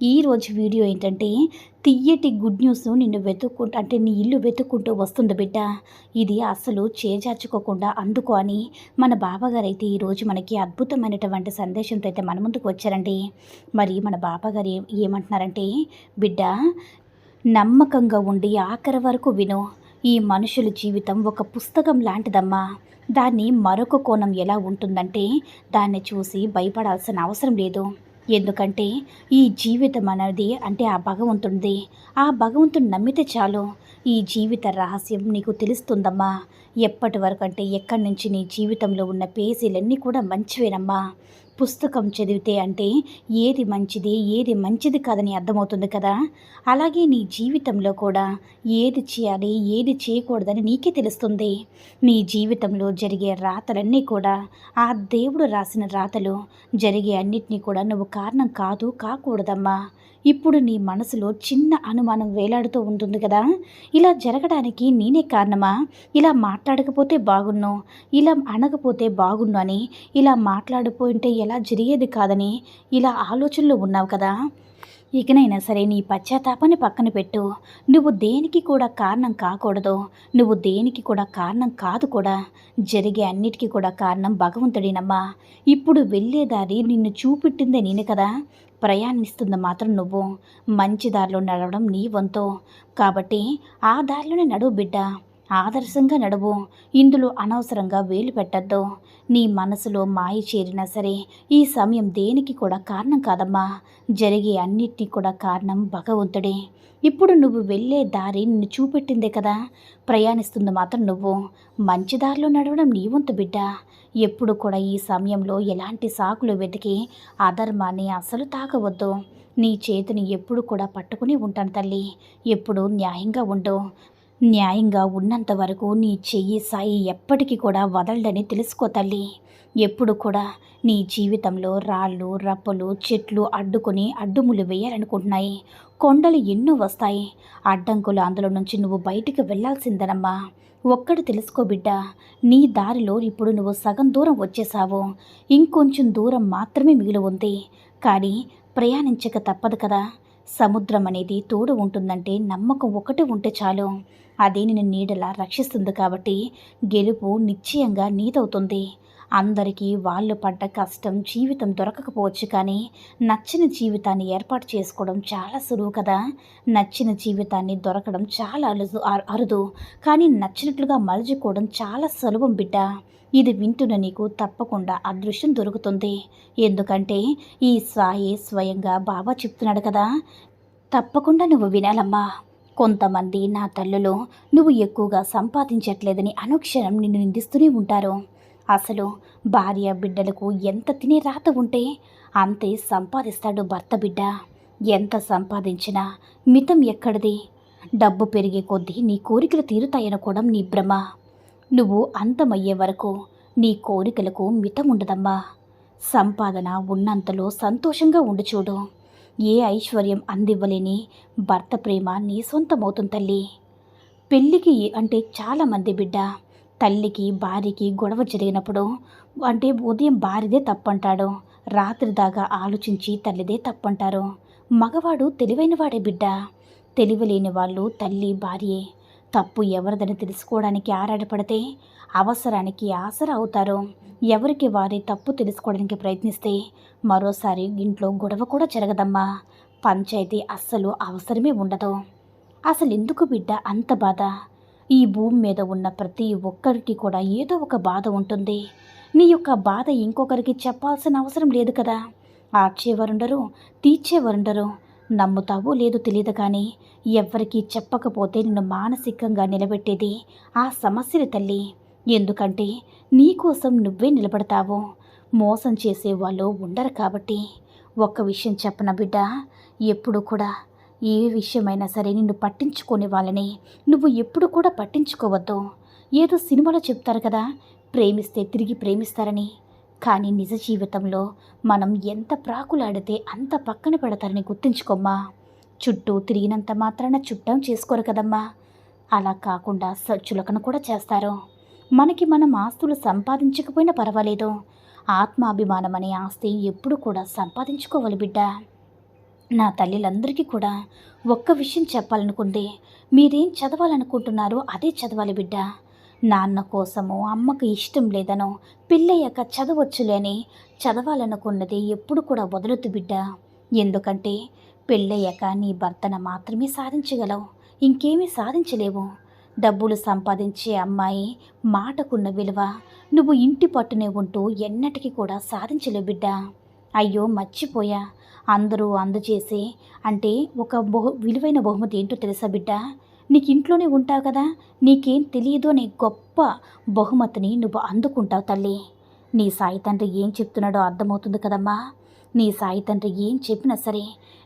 ఈ రోజు వీడియో ఏంటంటే తియ్యటి గుడ్ న్యూస్ నిన్ను వెతుక్కుంటూ అంటే నీ ఇల్లు వెతుక్కుంటూ వస్తుంది బిడ్డ. ఇది అసలు చేజార్చుకోకుండా అందుకో అని మన బాబాగారు అయితే ఈరోజు మనకి అద్భుతమైనటువంటి సందేశంతో అయితే మన ముందుకు వచ్చారండి. మరి మన బాబాగారు ఏమంటున్నారంటే బిడ్డ నమ్మకంగా ఉండి ఆఖరి వరకు విను. ఈ మనుషుల జీవితం ఒక పుస్తకం లాంటిదమ్మా. దాన్ని మరొక కోణం ఎలా ఉంటుందంటే దాన్ని చూసి భయపడాల్సిన అవసరం లేదు. ఎందుకంటే ఈ జీవితం అనేది అంటే ఆ భగవంతుడిది. ఆ భగవంతుని నమ్మితే చాలు. ఈ జీవిత రహస్యం నీకు తెలుస్తుందమ్మా. ఎప్పటి వరకు అంటే ఎక్కడి నుంచి నీ జీవితంలో ఉన్న పేజీలన్నీ కూడా మంచివేనమ్మా. పుస్తకం చదివితే అంటే ఏది మంచిది ఏది మంచిది కాదని అర్థమవుతుంది కదా? అలాగే నీ జీవితంలో కూడా ఏది చేయాలి ఏది చేయకూడదని నీకే తెలుస్తుంది. నీ జీవితంలో జరిగే రాతలన్నీ కూడా ఆ దేవుడు రాసిన రాతలు జరిగే అన్నిటినీ కూడా నువ్వు కారణం కాదు కాకూడదమ్మా. ఇప్పుడు నీ మనసులో చిన్న అనుమానం వేలాడుతూ ఉంటుంది కదా? ఇలా జరగడానికి నేనే కారణమా? ఇలా మాట్లాడకపోతే బాగున్ను? ఇలా అనకపోతే బాగుండు అని? ఇలా మాట్లాడిపోయింటే ఎలా జరిగేది కాదని? ఇలా ఆలోచనలో ఉన్నావు కదా? ఇకనైనా సరే నీ పశ్చాత్తాపాన్ని పక్కన పెట్టు. నువ్వు దేనికి కూడా కారణం కాకూడదు. నువ్వు దేనికి కూడా కారణం కాదు కూడా. జరిగే అన్నిటికీ కూడా కారణం భగవంతుడినమ్మా. ఇప్పుడు వెళ్ళే దారి నిన్ను చూపెట్టిందే నేను కదా. ప్రయాణిస్తుంది మాత్రం నువ్వు. మంచి దారిలో నడవడం నీ వంతు. కాబట్టి ఆ దారిలోనే నడువు బిడ్డ. ఆదర్శంగా నడువు. ఇందులో అనవసరంగా వేలు పెట్టద్దు. నీ మనసులో మాయ చేరినా సరే ఈ సమయం దేనికి కూడా కారణం కాదమ్మా. జరిగే అన్నిటినీ కూడా కారణం భగవంతుడే. ఇప్పుడు నువ్వు వెళ్ళే దారి నిన్ను చూపెట్టిందే కదా. ప్రయాణిస్తుంది మాత్రం నువ్వు. మంచి దారిలో నడవడం నీ వంతు బిడ్డ. ఎప్పుడు కూడా ఈ సమయంలో ఎలాంటి సాకులు వెతికి అధర్మాన్ని అస్సలు తాకవద్దు. నీ చేతిని ఎప్పుడు కూడా పట్టుకుని ఉంటాను తల్లి. ఎప్పుడు న్యాయంగా ఉండు. న్యాయంగా ఉన్నంత వరకు నీ చెయ్యి సాయి ఎప్పటికీ కూడా వదలడని తెలుసుకో తల్లి. ఎప్పుడు కూడా నీ జీవితంలో రాళ్ళు రప్పలు చెట్లు అడ్డుకొని అడ్డుములు వేయాలనుకుంటున్నాయి. కొండలు ఎన్నో వస్తాయి. అడ్డంకులు అందులో నుంచి నువ్వు బయటికి వెళ్ళాల్సిందనమ్మా ఒక్కడు తెలుసుకో బిడ్డ నీ దారిలో ఇప్పుడు నువ్వు సగం దూరం వచ్చేసావు ఇంకొంచెం దూరం మాత్రమే మిగిలి ఉంది. కానీ ప్రయాణించక తప్పదు కదా. సముద్రం అనేది తోడు ఉంటుందంటే నమ్మకం ఒకటి ఉంటే చాలు. అదే నిన్ను నీడలా రక్షిస్తుంది కాబట్టి గెలుపు నిశ్చయంగా నీదవుతుంది. అందరికీ వాళ్ళు పడ్డ కష్టం జీవితం దొరకకపోవచ్చు కానీ నచ్చిన జీవితాన్ని ఏర్పాటు చేసుకోవడం చాలా సులువు కదా. నచ్చిన జీవితాన్ని దొరకడం చాలా అరుదు అరుదు కానీ నచ్చినట్లుగా మలుచుకోవడం చాలా సులభం బిడ్డ. ఇది వింటున్న నీకు తప్పకుండా అదృష్టం దొరుకుతుంది. ఎందుకంటే ఈ సాయి స్వయంగా బాబా చెప్తున్నాడు కదా తప్పకుండా నువ్వు వినాలమ్మా. కొంతమంది నా తల్లులో నువ్వు ఎక్కువగా సంపాదించట్లేదని అనుక్షణం నిన్ను నిందిస్తూనే ఉంటారు. అసలు భార్య బిడ్డలకు ఎంత తినే రాత ఉంటే అంతే సంపాదిస్తాడు భర్త బిడ్డ. ఎంత సంపాదించినా మితం ఎక్కడిది? డబ్బు పెరిగే కొద్దీ నీ కోరికలు తీరుతాయనుకోవడం నీ భ్రమ. నువ్వు అంతమయ్యే వరకు నీ కోరికలకు మితం ఉండదమ్మా. సంపాదన ఉన్నంతలో సంతోషంగా ఉండి చూడు. ఏ ఐశ్వర్యం అందివ్వలేని భర్త ప్రేమ నీ సొంతమవుతుంది తల్లి. పెళ్ళికి అంటే చాలామంది బిడ్డ. తల్లికి భార్యకి గొడవ జరిగినప్పుడు అంటే ఉదయం భార్యదే తప్పంటాడు. రాత్రి దాకా ఆలోచించి తల్లిదే తప్పంటారు. మగవాడు తెలివైనవాడే బిడ్డ. తెలివిలేని వాళ్ళు తల్లి భార్యే. తప్పు ఎవరిదని తెలుసుకోవడానికి ఆరాటపడితే అవసరానికి ఆసరా అవుతారు. ఎవరికి వారి తప్పు తెలుసుకోవడానికి ప్రయత్నిస్తే మరోసారి ఇంట్లో గొడవ కూడా జరగదమ్మా. పంచాయతీ అస్సలు అవసరమే ఉండదు. అసలు ఎందుకు బిడ్డ అంత బాధ? ఈ భూమి మీద ఉన్న ప్రతి ఒక్కరికి కూడా ఏదో ఒక బాధ ఉంటుంది. నీ యొక్క బాధ ఇంకొకరికి చెప్పాల్సిన అవసరం లేదు కదా. ఆడ్చేవారుండరు తీర్చేవారుండరు. నమ్ముతావో లేదో తెలియదు కానీ ఎవ్వరికీ చెప్పకపోతే నిన్ను మానసికంగా నిలబెట్టేది ఆ సమస్యలు తల్లి. ఎందుకంటే నీకోసం నువ్వే నిలబడతావు. మోసం చేసే వాళ్ళు ఉండరు కాబట్టి. ఒక్క విషయం చెప్పన బిడ్డ? ఎప్పుడు కూడా ఏ విషయమైనా సరే నిన్ను పట్టించుకునే వాళ్ళని నువ్వు ఎప్పుడు కూడా పట్టించుకోవద్దు. ఏదో సినిమాలో చెప్తారు కదా ప్రేమిస్తే తిరిగి ప్రేమిస్తారని. కానీ నిజ జీవితంలో మనం ఎంత ప్రాకులాడితే అంత పక్కన పెడతారని గుర్తుంచుకోమ్మా. చుట్టూ తిరిగినంత మాత్రాన చుట్టం చేసుకోరు కదమ్మా. అలా కాకుండా స- చులకన కూడా చేస్తారు. మనకి మనం ఆస్తులు సంపాదించకపోయినా పర్వాలేదు. ఆత్మాభిమానం అనే ఆస్తి ఎప్పుడు కూడా సంపాదించుకోవాలి బిడ్డ. నా తల్లిలందరికీ కూడా ఒక్క విషయం చెప్పాలనుకుంది మీరేం చదవాలనుకుంటున్నారో అదే చదవాలి బిడ్డ. నాన్న కోసమో అమ్మకు ఇష్టం లేదనో పెళ్ళయ్యాక చదవచ్చులేని చదవాలనుకున్నది ఎప్పుడు కూడా వదలొద్దు బిడ్డ. ఎందుకంటే పెళ్ళయ్యాక నీ భర్తను మాత్రమే సాధించగలవు ఇంకేమీ సాధించలేవు. డబ్బులు సంపాదించే అమ్మాయి మాటకున్న విలువ నువ్వు ఇంటి పట్టునే ఉంటూ ఎన్నటికీ కూడా సాధించలేవు బిడ్డ. అయ్యో మర్చిపోయా. అందరూ అందచేసి అంటే ఒక బహు విలువైన బహుమతి ఏంటో తెలుసా బిడ్డ? నీకు ఇంట్లోనే ఉంటావు కదా? నీకేం తెలియదు అనే గొప్ప బహుమతిని నువ్వు అందుకుంటావు తల్లి. నీ సాయి తండ్రి ఏం చెప్తున్నాడో అర్థమవుతుంది కదమ్మా. నీ సాయి తండ్రి ఏం చెప్పినా సరే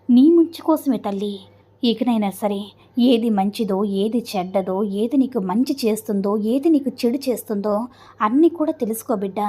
నీ ముంచి కోసమే తల్లి. ఇకనైనా సరే ఏది మంచిదో ఏది చెడ్డదో ఏది నీకు మంచి చేస్తుందో ఏది నీకు చెడు చేస్తుందో అన్నీ కూడా తెలుసుకో బిడ్డా.